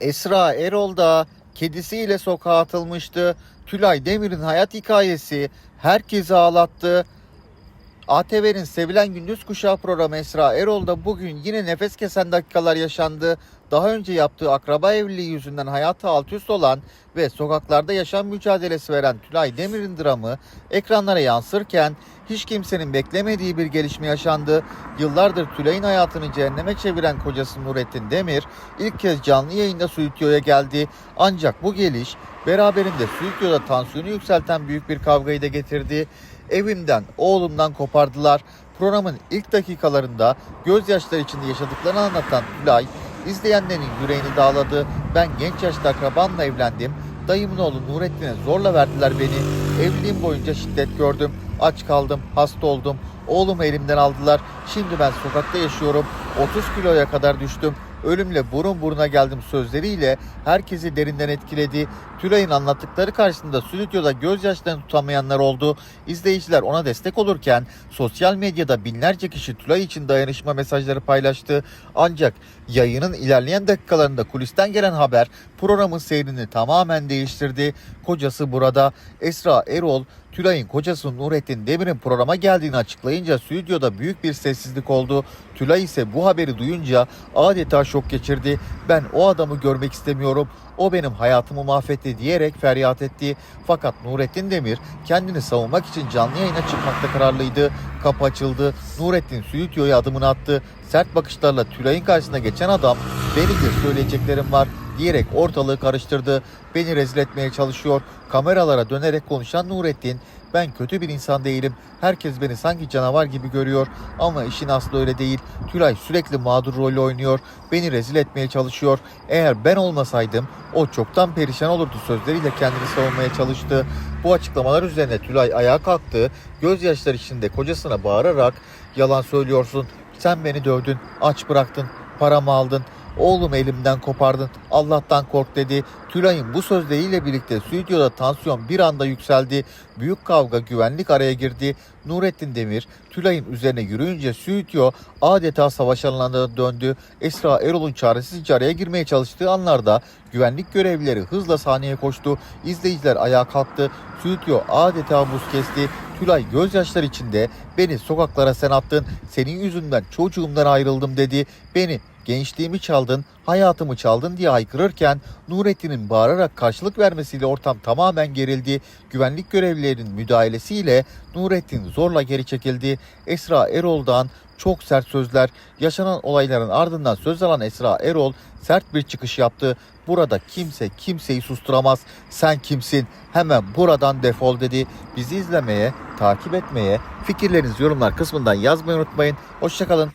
Esra Erol da kedisiyle sokağa atılmıştı. Tülay Demir'in hayat hikayesi herkesi ağlattı. ATV'nin sevilen gündüz kuşağı programı Esra Erol'da bugün yine nefes kesen dakikalar yaşandı. Daha önce yaptığı akraba evliliği yüzünden hayatı alt üst olan ve sokaklarda yaşam mücadelesi veren Tülay Demir'in dramı ekranlara yansırken hiç kimsenin beklemediği bir gelişme yaşandı. Yıllardır Tülay'ın hayatını cehenneme çeviren kocası Nurettin Demir ilk kez canlı yayında stüdyoya geldi. Ancak bu geliş beraberinde stüdyoda tansiyonu yükselten büyük bir kavgayı da getirdi. Evimden, oğlumdan kopardılar. Programın ilk dakikalarında gözyaşları içinde yaşadıklarını anlatan Tülay, izleyenlerin yüreğini dağladı. Ben genç yaşta akrabamla evlendim. Dayımın oğlu Nurettin'e zorla verdiler beni. Evliliğim boyunca şiddet gördüm. Aç kaldım, hasta oldum. Oğlumu elimden aldılar. Şimdi ben sokakta yaşıyorum. 30 kiloya kadar düştüm. Ölümle burun buruna geldim sözleriyle herkesi derinden etkiledi. Tülay'ın anlattıkları karşısında stüdyoda gözyaşlarını tutamayanlar oldu. İzleyiciler ona destek olurken sosyal medyada binlerce kişi Tülay için dayanışma mesajları paylaştı. Ancak yayının ilerleyen dakikalarında kulisten gelen haber programın seyrini tamamen değiştirdi. Kocası burada. Esra Erol Tülay'ın kocası Nurettin Demir'in programa geldiğini açıklayınca stüdyoda büyük bir sessizlik oldu. Tülay ise bu haberi duyunca adeta şok geçirdi. Ben o adamı görmek istemiyorum. O benim hayatımı mahvetti diyerek feryat etti. Fakat Nurettin Demir kendini savunmak için canlı yayına çıkmakta kararlıydı. Kapı açıldı. Nurettin stüdyoya adımını attı. Sert bakışlarla Tülay'ın karşısına geçen adam benim de söyleyeceklerim var diyerek ortalığı karıştırdı. Beni rezil etmeye çalışıyor. Kameralara dönerek konuşan Nurettin ben kötü bir insan değilim. Herkes beni sanki canavar gibi görüyor ama işin aslı öyle değil. Tülay sürekli mağdur rolü oynuyor. Beni rezil etmeye çalışıyor. Eğer ben olmasaydım o çoktan perişan olurdu sözleriyle kendini savunmaya çalıştı. Bu açıklamalar üzerine Tülay ayağa kalktı. Gözyaşları içinde kocasına bağırarak yalan söylüyorsun. Sen beni dövdün, aç bıraktın, paramı aldın. Oğlum elimden kopardın. Allah'tan kork dedi. Tülay'ın bu sözleriyle birlikte stüdyoda tansiyon bir anda yükseldi. Büyük kavga güvenlik araya girdi. Nurettin Demir Tülay'ın üzerine yürüyünce stüdyo adeta savaş alanına döndü. Esra Erol'un çaresizce araya girmeye çalıştığı anlarda güvenlik görevlileri hızla sahneye koştu. İzleyiciler ayağa kalktı. Stüdyo adeta buz kesti. Tülay gözyaşları içinde beni sokaklara sen attın, senin yüzünden çocuğumdan ayrıldım dedi. Beni gençliğimi çaldın, hayatımı çaldın diye haykırırken Nurettin'in bağırarak karşılık vermesiyle ortam tamamen gerildi. Güvenlik görevlilerinin müdahalesiyle Nurettin zorla geri çekildi. Esra Erol'dan çok sert sözler, yaşanan olayların ardından söz alan Esra Erol sert bir çıkış yaptı. Burada kimse kimseyi susturamaz. Sen kimsin? Hemen buradan defol dedi. Bizi izlemeye, takip etmeye, fikirlerinizi yorumlar kısmından yazmayı unutmayın. Hoşçakalın.